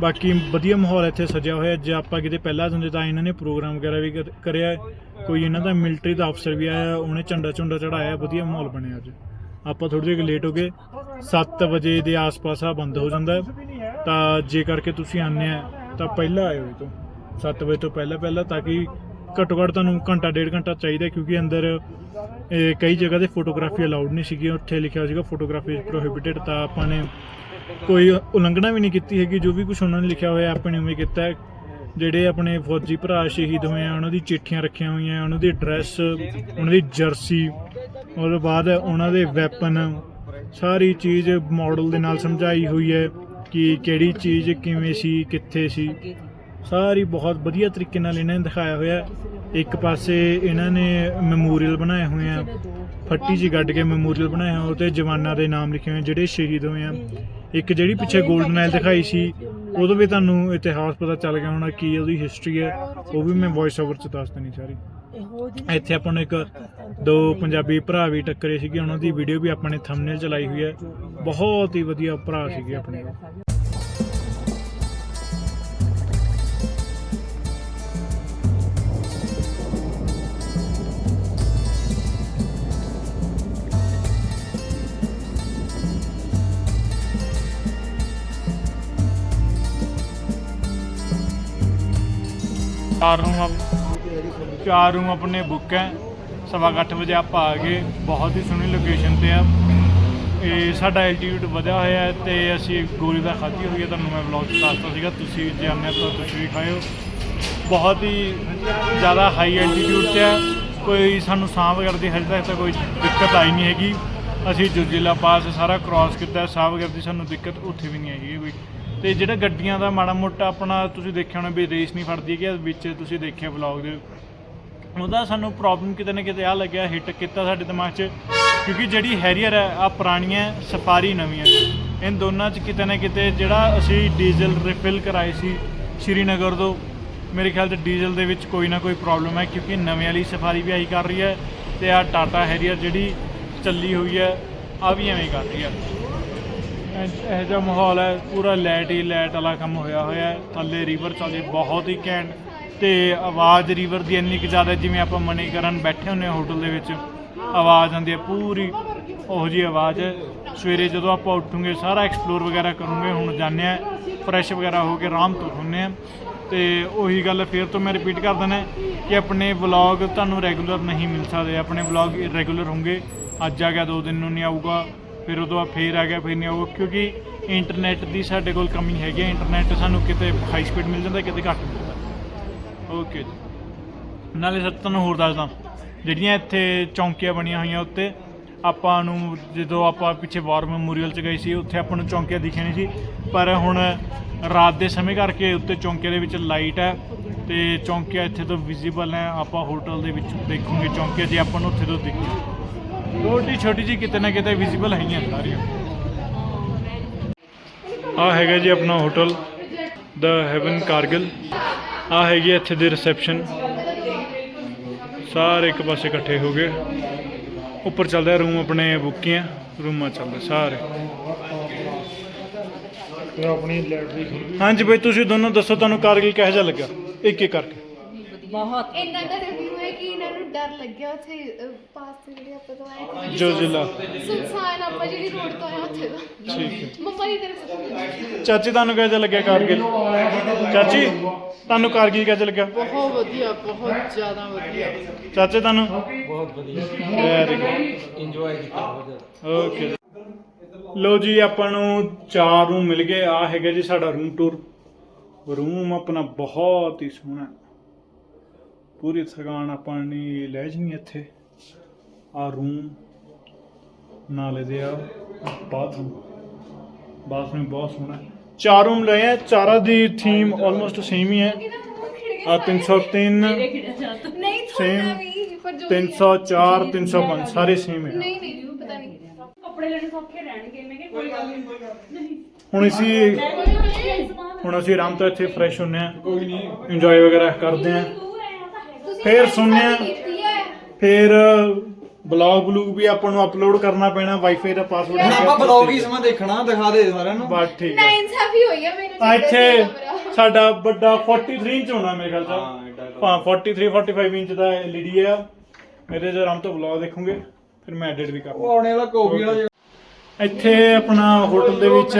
[SPEAKER 1] ਬਾਕੀ ਵਧੀਆ ਮਾਹੌਲ ਇੱਥੇ ਸਜਿਆ ਹੋਇਆ ਜੇ ਆਪਾਂ ਕਿਤੇ ਪਹਿਲਾਂ ਹੁੰਦੇ ਤਾਂ ਇਹਨਾਂ ਨੇ ਪ੍ਰੋਗਰਾਮ ਵਗੈਰਾ ਵੀ ਕਰ- ਕਰਿਆ ਕੋਈ ਇਹਨਾਂ ਦਾ ਮਿਲਟਰੀ ਦਾ ਅਫਸਰ ਵੀ ਆਇਆ, ਉਹਨੇ ਝੰਡਾ ਝੁੰਡਾ ਚੜਾਇਆ ਵਧੀਆ ਮਾਹੌਲ ਬਣਿਆ ਅੱਜ। ਆਪਾਂ ਥੋੜੀ ਜਿਹੀ ਲੇਟ ਹੋ ਗਏ 7 ਵਜੇ ਦੇ ਆਸ-ਪਾਸ ਆ ਬੰਦ ਹੋ ਜਾਂਦਾ ਹੈ। ਤਾਂ ਜੇ ਕਰਕੇ ਤੁਸੀਂ ਆਉਂਦੇ ਆ, ਤਾਂ ਪਹਿਲਾਂ ਆਇਓ ਇਹ ਤੋਂ 7 ਵਜੇ ਤੋਂ ਪਹਿਲਾਂ ਪਹਿਲਾਂ ਤਾਂ ਕਿ ਘੱਟੋ ਘੱਟ ਤੁਹਾਨੂੰ ਘੰਟਾ, ਡੇਢ ਘੰਟਾ ਚਾਹੀਦਾ ਕਿਉਂਕਿ ਅੰਦਰ, ਇਹ ਕਈ ਜਗ੍ਹਾ ਤੇ ਫੋਟੋਗ੍ਰਾਫੀ ਅਲਾਉਡ ਨਹੀਂ ਸੀਗੀ। ਉੱਥੇ ਲਿਖਿਆ ਸੀਗਾ ਫੋਟੋਗ੍ਰਾਫੀ ਪ੍ਰੋਹਿਬਿਟਡ ਤਾਂ ਆਪਾਂ ਨੇ ਕੋਈ ਉਲੰਘਣਾ ਵੀ ਨਹੀਂ ਕੀਤੀ ਹੈਗੀ, ਜੋ ਵੀ ਕੁਝ ਉਹਨਾਂ ਨੇ ਲਿਖਿਆ ਹੋਇਆ, ਆਪਣੇ ਉਵੇਂ ਕੀਤਾ ਹੈ। ਜਿਹੜੇ ਆਪਣੇ ਫੌਜੀ ਭਰਾ ਸ਼ਹੀਦ ਹੋਏ ਆ, ਉਹਨਾਂ ਦੀ ਚਿੱਠੀਆਂ ਰੱਖੀਆਂ ਹੋਈਆਂ, ਉਹਨਾਂ ਦੀ ਐਡਰੈਸ ਉਹਨਾਂ ਦੀ ਜਰਸੀ ਉਹਦੇ ਬਾਅਦ ਉਹਨਾਂ ਦੇ ਵੈਪਨ ਸਾਰੀ ਚੀਜ਼ ਮਾਡਲ ਦੇ ਨਾਲ ਸਮਝਾਈ ਹੋਈ ਹੈ ਕਿ ਕਿਹੜੀ ਚੀਜ਼ ਕਿਵੇਂ ਸੀ, ਕਿੱਥੇ ਸੀ। ਸਾਰੀ ਬਹੁਤ ਵਧੀਆ ਤਰੀਕੇ ਨਾਲ ਇਹਨਾਂ ਨੇ ਦਿਖਾਇਆ ਹੋਇਆ। ਇੱਕ ਪਾਸੇ ਇਹਨਾਂ ਨੇ ਮੈਮੋਰੀਅਲ ਬਣਾਏ ਹੋਏ ਆ, ਫੱਟੀ ਜੀ ਗੱਡ ਕੇ ਮੈਮੋਰੀਅਲ ਬਣਾਇਆ, ਉਹ ਤੇ ਜਵਾਨਾਂ ਦੇ ਨਾਮ ਲਿਖੇ ਹੋਏ ਜਿਹੜੇ ਸ਼ਹੀਦ ਹੋਏ ਆ। ਇੱਕ ਜਿਹੜੀ ਪਿੱਛੇ 골ਡਨ ਨਾਈਲ ਦਿਖਾਈ ਸੀ, ਉਦੋਂ ਵੀ ਤੁਹਾਨੂੰ ਇਤਿਹਾਸ ਪਤਾ ਚੱਲ ਗਿਆ ਹੋਣਾ ਕੀ ਉਹਦੀ ਹਿਸਟਰੀ ਹੈ, ਉਹ ਵੀ ਮੈਂ ਵੌਇਸ ਓਵਰ ਚ ਦੱਸ ਦੇਣੀ ਸਾਰੀ। ਇੱਥੇ ਆਪਾਂ ਨੂੰ ਇੱਕ ਦੋ ਪੰਜਾਬੀ ਭਰਾ ਵੀ ਟੱਕਰੇ ਸੀਗੇ, ਉਹਨਾਂ ਦੀ ਵੀਡੀਓ ਵੀ ਆਪਾਂ ਨੇ ਥੰਬਨੇਲ ਚਲਾਈ ਹੋਈ ਹੈ। ਬਹੁਤ ਹੀ ਵਧੀਆ ਭਰਾ ਸੀਗੇ ਆਪਣੇ। ਉਹ। ਚਾਰ ਰੂਮ ਆਪ- ਚਾਰ ਰੂਮ ਆਪਣੇ ਬੁੱਕ ਹੈ। ਸਵਾ ਕੁ ਅੱਠ ਵਜੇ ਆਪਾਂ ਆ ਗਏ। ਬਹੁਤ ਹੀ ਸੋਹਣੀ ਲੋਕੇਸ਼ਨ ਤੇ ਆ। ਇਹ ਸਾਡਾ ਐਲਟੀਟਿਊਡ ਵਧਿਆ ਹੋਇਆ ਹੈ ਤੇ ਅਸੀਂ ਗੋਲੀ ਦਾ ਖਾਧੀ ਹੋਈ ਹੈ। ਤੁਹਾਨੂੰ ਮੈਂ ਵਲੌਗ 'ਚ ਦੱਸਤਾ ਸੀਗਾ। ਤੁਸੀਂ ਜੇ ਆਉਂਦੇ ਹੋ ਤਾਂ ਤੁਸੀਂ ਵੀ ਖਾਇਓ। ਬਹੁਤ ਹੀ ਜ਼ਿਆਦਾ ਹਾਈ ਐਲਟੀਟਿਊਡ ਤੇ ਹੈ ਕੋਈ ਸਾਨੂੰ ਸਾਹ ਵਗੈਰਾ ਦੀ ਹਜੇ ਤੱਕ ਤਾਂ ਕੋਈ ਦਿੱਕਤ ਆਈ ਨਹੀਂ ਹੈਗੀ। ਅਸੀਂ ਜੁਜੀਲਾ ਪਾਸ ਸਾਰਾ ਕ੍ਰਾਸ ਕੀਤਾ। ਸਾਹ ਵਗੈਰਾ ਦੀ ਸਾਨੂੰ ਦਿੱਕਤ ਉੱਥੇ ਵੀ ਨਹੀਂ ਆਈ ਕੋਈ ਤੇ ਜਿਹੜਾ ਗੱਡੀਆਂ ਦਾ ਮਾੜਾ ਮੋਟਾ ਆਪਣਾ ਤੁਸੀਂ ਦੇਖਿਆ ਹੋਣਾ ਵੀ ਰੇਸ ਨਹੀਂ ਫੜਦੀ ਕਿ ਵਿੱਚ ਤੁਸੀਂ ਦੇਖਿਆ ਵਲੌਗ ਦੇ। ਉਹਦਾ ਸਾਨੂੰ ਪ੍ਰੋਬਲਮ ਕਿਤੇ ਨਾ ਕਿਤੇ ਆ ਲੱਗਿਆ ਹਿੱਟ ਕੀਤਾ ਸਾਡੇ ਦਿਮਾਗ 'ਚ, ਕਿਉਂਕਿ ਜਿਹੜੀ ਹੈਰੀਅਰ ਹੈ ਆ ਪੁਰਾਣੀਆਂ ਸਫਾਰੀ ਨਵੀਆਂ। ਇਨ ਦੋਨਾਂ 'ਚ ਕਿਤੇ ਨਾ ਕਿਤੇ ਜਿਹੜਾ ਅਸੀਂ ਡੀਜ਼ਲ ਰਿਫਿਲ ਕਰਾਏ ਸੀ ਸ਼੍ਰੀਨਗਰ ਤੋਂ, ਮੇਰੇ ਖਿਆਲ 'ਚ ਡੀਜ਼ਲ ਦੇ ਵਿੱਚ ਕੋਈ ਨਾ ਕੋਈ ਪ੍ਰੋਬਲਮ ਹੈ, ਕਿਉਂਕਿ ਨਵੇਂ ਵਾਲੀ ਸਫਾਰੀ ਵੀ ਆਈ ਕਰ ਰਹੀ ਹੈ ਤੇ ਆ ਟਾਟਾ ਹੈਰੀਅਰ ਜਿਹੜੀ ਚੱਲੀ ਹੋਈ ਹੈ ਆ ਵੀ ਐਵੇਂ ਕਰ ਰਹੀ ਹੈ। ਇਹ- ਇਹੋ ਜਿਹਾ ਮਾਹੌਲ ਹੈ, ਪੂਰਾ ਲਾਈਟ ਹੀ ਲਾਈਟ ਵਾਲਾ ਕੰਮ ਹੋਇਆ ਹੋਇਆ ਹੈ। ਥੱਲੇ ਰਿਵਰ ਚੱਲਦੀ ਬਹੁਤ ਹੀ ਘੈਂਟ ਤੇ ਆਵਾਜ਼ ਰਿਵਰ ਦੀ ਇੰਨੀ ਕੁ ਜ਼ਿਆਦਾ ਜਿਵੇਂ ਆਪਾਂ ਮਨੀਕਰਨ ਬੈਠੇ ਹੁੰਨੇ ਹੋਟਲ ਦੇ ਵਿੱਚ, ਆਵਾਜ਼ ਆਉਂਦੀ ਹੈ, ਪੂਰੀ ਉਹੋ ਜੀ ਆਵਾਜ਼ ਹੈ। ਸਵੇਰੇ ਜਦੋਂ ਆਪਾਂ ਉੱਠੂਗੇ, ਸਾਰਾ ਐਕਸਪਲੋਰ ਵਗੈਰਾ ਕਰੂੰਗੇ, ਹੁਣ ਜਾਂਦੇ ਆ ਫਰੈਸ਼ ਵਗੈਰਾ ਹੋ ਕੇ ਆਰਾਮ ਤੋਂ ਹੁੰਨੇ ਆ ਤੇ ਉਹੀ ਗੱਲ ਫਿਰ ਤੋਂ ਮੈਂ ਰਿਪੀਟ ਕਰ ਦਿੰਦਾ ਕਿ ਆਪਣੇ ਵਲੌਗ ਤੁਹਾਨੂੰ ਰੈਗੂਲਰ ਨਹੀਂ ਮਿਲ ਸਕਦੇ। ਆਪਣੇ ਵਲੌਗ ਰੈਗੂਲਰ ਹੋਣਗੇ, ਅੱਜ ਆ ਗਿਆ, ਦੋ ਦਿਨ ਨੂੰ ਨਹੀਂ ਆਊਗਾ। ਫਿਰ ਉਦੋਂ ਬਾਅਦ ਫੇਰ ਆ ਗਿਆ, ਫਿਰ ਨਹੀਂ ਆਊਗਾ ਕਿਉਂਕਿ ਇੰਟਰਨੈਟ ਦੀ ਸਾਡੇ ਕੋਲ ਕਮੀ ਹੈਗੀ ਹੈ ਇੰਟਰਨੈਟ ਸਾਨੂੰ ਕਿਤੇ ਹਾਈ ਸਪੀਡ ਮਿਲ ਜਾਂਦਾ, ਕਿਤੇ ਘੱਟ ਮਿਲਦਾ ਓਕੇ ਜੀ। ਨਾਲੇ ਸਰ, ਤੁਹਾਨੂੰ ਹੋਰ ਦੱਸਦਾ, ਜਿਹੜੀਆਂ ਇੱਥੇ ਚੌਂਕੀਆਂ ਬਣੀਆਂ ਹੋਈਆਂ ਉੱਤੇ, ਆਪਾਂ ਨੂੰ ਜਦੋਂ ਆਪਾਂ ਪਿੱਛੇ ਵਾਰ ਮੈਮੋਰੀਅਲ ਚ ਗਏ ਸੀ, ਉੱਥੇ ਆਪਾਂ ਨੂੰ ਚੌਂਕੀਆਂ ਦਿਖੀਆਂ ਨਹੀਂ ਸੀ। ਪਰ ਹੁਣ ਰਾਤ ਦੇ ਸਮੇਂ ਕਰਕੇ ਉੱਤੇ ਚੌਂਕੀਆਂ ਦੇ ਵਿੱਚ ਲਾਈਟ ਹੈ ਤੇ ਚੌਂਕੀਆਂ ਇੱਥੇ ਤੋਂ ਵਿਜ਼ੀਬਲ ਹੈ ਆਪਾਂ ਹੋਟਲ ਦੇ ਵਿੱਚ ਦੇਖੂਗੇ ਚੌਂਕੀਆਂ ਜੇ ਆਪਾਂ ਨੂੰ ਉੱਥੇ ਤੋਂ ਦਿਖੀ ਛੋਟੀ ਛੋਟੀ ਜੀ ਕਿਤੇ ਨਾ ਕਿਤੇ ਵਿਜ਼ੀਬਲ ਹੈਗੀਆਂ ਸਾਰੀਆਂ। ਆ ਹੈਗਾ ਜੀ ਆਪਣਾ ਹੋਟਲ ਦਾ ਹੈਵਨ ਕਾਰਗਿਲ ਆ ਹੈਗੀ ਇੱਥੇ ਦੀ ਰਿਸੈਪਸ਼ਨ ਸਾਰੇ ਇੱਕ ਪਾਸੇ ਇਕੱਠੇ ਹੋ ਗਏ। ਉੱਪਰ ਚੱਲਦਾ ਰੂਮ ਆਪਣੇ ਬੁੱਕੀਆਂ ਰੂਮਾਂ ਚੱਲਦੇ ਸਾਰੇ। ਤੇ ਆਪਣੀ ਲੈਟਰੀ ਹਾਂਜੀ ਬਈ ਤੁਸੀਂ ਦੋਨੋਂ ਦੱਸੋ ਤੁਹਾਨੂੰ ਕਾਰਗਿਲ ਕਿਹੋ ਜਿਹਾ ਲੱਗਾ ਇੱਕ ਇੱਕ ਕਰਕੇ
[SPEAKER 4] ਇੰਨਾ ਦਾ ਰਿਵਿਊ ਹੈ ਕਿ ਇਹਨਾਂ ਨੂੰ ਡਰ ਲੱਗਿਆ ਉੱਥੇ ਅਹ, ਪਾਸ ਤੇ ਜਿਹੜੇ ਆਪਾਂ ਤੋਂ ਆਏ ਸੀ।
[SPEAKER 1] ਜੋ ਜ਼ਿਲ੍ਹਾ
[SPEAKER 4] ਸੁਨਸਾਨ ਆਪਾਂ ਜਿਹੜੀ ਰੋਡ ਤੋਂ ਆਏ ਉੱਥੇ ਦਾ।
[SPEAKER 1] ਠੀਕ ਹੈ।
[SPEAKER 4] ਮੰਮਾ ਦੀ ਤਰਫ से
[SPEAKER 1] ਚਾਚੀ ਤੁਹਾਨੂੰ ਕਿਹੋ ਜਿਹਾ ਲੱਗਿਆ ਕਾਰਗਿਲ ਚਾਚੀ ਤੁਹਾਨੂੰ ਕਾਰਗਿਲ ਕਿਹੋ ਜਿਹਾ ਲੱਗਿਆ?
[SPEAKER 6] ਬਹੁਤ ਵਧੀਆ ਬਹੁਤ ਜ਼ਿਆਦਾ ਵਧੀਆ।
[SPEAKER 1] ਚਾਚੇ ਤੁਹਾਨੂੰ? ਬਹੁਤ ਵਧੀਆ। ਵੈਰੀ ਗੁੱਡ ਇੰਜੋਏ ਕੀਤਾ ਓਕੇ ਲੋ ਜੀ ਆਪਾਂ ਨੂੰ ਚਾਰ ਰੂਮ ਮਿਲ ਗਏ। ਆ ਹੈਗਾ ਜੀ ਸਾਡਾ ਰੂਮ ਟੂਰ ਰੂਮ ਆਪਣਾ ਬਹੁਤ ਹੀ ਸੋਹਣਾ ਹੈ। ਪੂਰੀ ਥਕਾਨ ਆਪਾਂ ਨੇ ਲੈ ਜਣੀ ਇੱਥੇ। ਆ ਰੂਮ ਨਾਲੇ ਦੇ ਆ ਬਾਥਰੂਮ ਬਾਥਰੂਮ ਬਹੁਤ ਸੋਹਣਾ। ਹੈ। ਚਾਰ ਰੂਮ ਲਏ ਆ ਚਾਰਾਂ ਦੀ ਥੀਮ ਆਲਮੋਸਟ ਸੇਮ ਹੀ ਹੈ। ਆ 303
[SPEAKER 4] ਨਹੀਂ ਥੋੜਾ
[SPEAKER 1] Same.
[SPEAKER 4] ਵੀ ਪਰ ਜੋ
[SPEAKER 1] 304 305 ਸਾਰੇ ਸੇਮ ਹੈ।
[SPEAKER 4] ਨਹੀਂ ਨਹੀਂ ਪਤਾ ਨਹੀਂ
[SPEAKER 1] ਹੁਣ ਅਸੀਂ ਹੁਣ ਅਸੀਂ ਆਰਾਮ ਤੋਂ ਇੱਥੇ ਫਰੈਸ਼ ਹੁੰਨੇ ਆ ਕੋਈ ਨਹੀਂ। ਇੰਜੋਏ ਵਗੈਰਾ ਕਰਦੇ ਆ ਫੇਰ ਸੁਣਨੇ ਆ।
[SPEAKER 4] ਕੀਤੀ ਹੈ।
[SPEAKER 1] ਫਿਰ ਬਲੌਗ ਬਲੂਗ ਵੀ ਆਪਾਂ ਨੂੰ ਅਪਲੋਡ ਕਰਨਾ ਪੈਣਾ ਵਾਈਫਾਈ ਦਾ ਪਾਸਵਰਡ
[SPEAKER 3] ਹੁਣ ਆਪਾਂ ਬਲੌਗ ਹੀ ਸਮਾਂ ਦੇਖਣਾ ਦਿਖਾ ਦੇ ਸਾਰਿਆਂ ਨੂੰ।
[SPEAKER 1] ਬਸ ਠੀਕ ਹੈ।
[SPEAKER 4] ਇਨਸਾਫੀ ਹੋਈ ਹੈ ਮੈਨੂੰ
[SPEAKER 1] ਇੱਥੇ। ਸਾਡਾ ਵੱਡਾ 43 ਇੰਚ ਹੋਣਾ ਮੇਰੇ ਖਿਆਲ
[SPEAKER 3] ਹਾਂ,
[SPEAKER 1] ਹਾਂ 43 45 ਇੰਚ ਦਾ ਐਲਈਡੀ ਆ। ਮੇਰੇ ਜੇ ਆਰਾਮ ਤੋਂ ਬਲੌਗ ਦੇਖੋਗੇ ਫਿਰ ਮੈਂ ਐਡਿਟ ਵੀ
[SPEAKER 3] ਉਹ
[SPEAKER 1] ਕਰਾਂਗਾ
[SPEAKER 3] ਆਉਣੇ ਵਾਲਾ ਕੋਫੀ ਵਾਲਾ ਜਿਹੜਾ
[SPEAKER 1] ਇੱਥੇ ਆਪਣਾ ਹੋਟਲ ਦੇ ਵਿੱਚ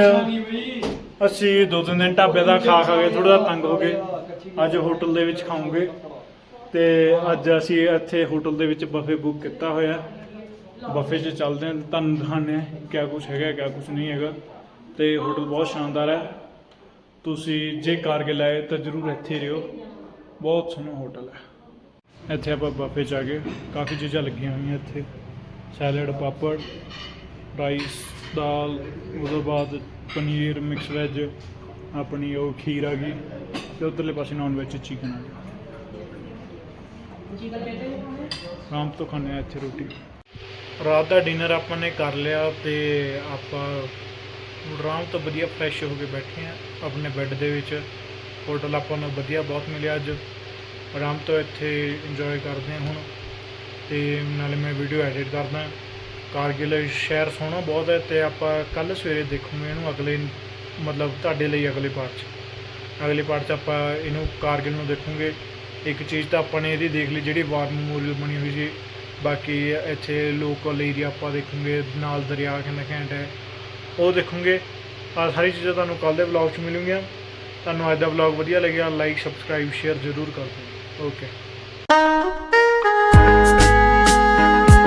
[SPEAKER 1] ਅਸੀਂ ਦੋ ਤਿੰਨ ਦਿਨ ਢਾਬੇ ਦਾ ਖਾ ਖਾ ਕੇ ਥੋੜਾ ਤੰਗ ਹੋ ਗਏ। ਅੱਜ ਹੋਟਲ ਦੇ ਵਿੱਚ ਖਾਵਾਂਗੇ ਤੇ ਅੱਜ ਅਸੀਂ ਇੱਥੇ ਹੋਟਲ ਦੇ ਵਿੱਚ ਬਫੇ ਬੁੱਕ ਕੀਤਾ ਹੋਇਆ ਬਫੇ 'ਚ ਚੱਲਦੇ ਹਾਂ, ਤੁਹਾਨੂੰ ਦਿਖਾਉਂਦੇ ਹਾਂ ਕਿਆ ਕੁਝ ਹੈਗਾ, ਕਿਆ ਕੁਝ ਨਹੀਂ ਹੈਗਾ। ਤੇ ਹੋਟਲ ਬਹੁਤ ਸ਼ਾਨਦਾਰ ਹੈ। ਤੁਸੀਂ ਜੇ ਕਾਰਗਿਲ ਆਏ ਤਾਂ ਜ਼ਰੂਰ ਇੱਥੇ ਰਿਓ ਬਹੁਤ ਸੋਹਣਾ ਹੋਟਲ ਹੈ। ਇੱਥੇ ਆਪਾਂ ਬਫੇ 'ਚ ਆ ਗਏ। ਕਾਫੀ ਚੀਜ਼ਾਂ ਲੱਗੀਆਂ ਹੋਈਆਂ ਇੱਥੇ। ਸੈਲਡ, ਪਾਪੜ ਰਾਈਸ ਦਾਲ, ਉਹਦੇ ਬਾਅਦ ਪਨੀਰ ਮਿਕਸ ਵੈਜ ਆਪਣੀ ਉਹ ਖੀਰ ਆ ਗਈ। ਤੇ ਉਧਰਲੇ ਪਾਸੇ ਨਾਨ ਵੈਜ ਚਿਕਨ ਆ ਗਿਆ ਸ਼ਾਮ ਤੋਂ ਖਾਂਦੇ ਹਾਂ ਇੱਥੇ ਰੋਟੀ। ਰਾਤ ਦਾ ਡਿਨਰ ਆਪਾਂ ਨੇ ਕਰ ਲਿਆ ਤੇ ਆਪਾਂ ਆਰਾਮ ਤੋਂ ਵਧੀਆ ਫਰੈਸ਼ ਹੋ ਕੇ ਬੈਠੇ ਆ ਆਪਣੇ ਬੈੱਡ ਦੇ ਵਿੱਚ। ਹੋਟਲ ਆਪਾਂ ਨੂੰ ਵਧੀਆ ਬਹੁਤ ਮਿਲਿਆ ਅੱਜ। ਆਰਾਮ ਤੋਂ ਇੱਥੇ ਇੰਜੋਏ ਕਰਦੇ ਹਾਂ ਹੁਣ ਤੇ ਨਾਲੇ ਮੈਂ ਵੀਡੀਓ ਐਡਿਟ ਕਰਦਾ। ਕਾਰਗਿਲ ਸ਼ਹਿਰ ਸੋਹਣਾ ਬਹੁਤ ਹੈ ਤੇ ਆਪਾਂ ਕੱਲ ਸਵੇਰੇ ਦੇਖੂਗੇ ਇਹਨੂੰ ਅਗਲੇ ਮਤਲਬ ਤੁਹਾਡੇ ਲਈ ਅਗਲੇ ਪਾਰਟ 'ਚ। ਅਗਲੇ ਪਾਰਟ 'ਚ ਆਪਾਂ ਇਹਨੂੰ ਕਾਰਗਿਲ ਨੂੰ ਦੇਖੂਗੇ। ਇੱਕ ਚੀਜ਼ ਤਾਂ ਆਪਾਂ ਨੇ ਇਹਦੀ ਦੇਖ ਲਈ, ਜਿਹੜੀ ਵਾਰ ਮੈਮੋਰੀਅਲ ਬਣੀ ਹੋਈ ਸੀ। ਬਾਕੀ ਇੱਥੇ ਲੋਕਲ ਏਰੀਆ ਆਪਾਂ ਦੇਖੂਗੇ, ਨਾਲ ਦਰਿਆ ਕਿੰਨਾ ਘੈਂਟ ਹੈ। ਉਹ ਦੇਖੂਗੇ। ਆ ਸਾਰੀ ਚੀਜ਼ਾਂ ਤੁਹਾਨੂੰ ਕੱਲ ਦੇ ਵਲੌਗ 'ਚ ਮਿਲੂਗੀਆਂ ਤੁਹਾਨੂੰ ਅੱਜ ਦਾ ਵਲੌਗ ਵਧੀਆ ਲੱਗਿਆ ਲਾਈਕ ਸਬਸਕ੍ਰਾਈਬ ਸ਼ੇਅਰ ਜ਼ਰੂਰ ਕਰ ਦਿਓ। ਓਕੇ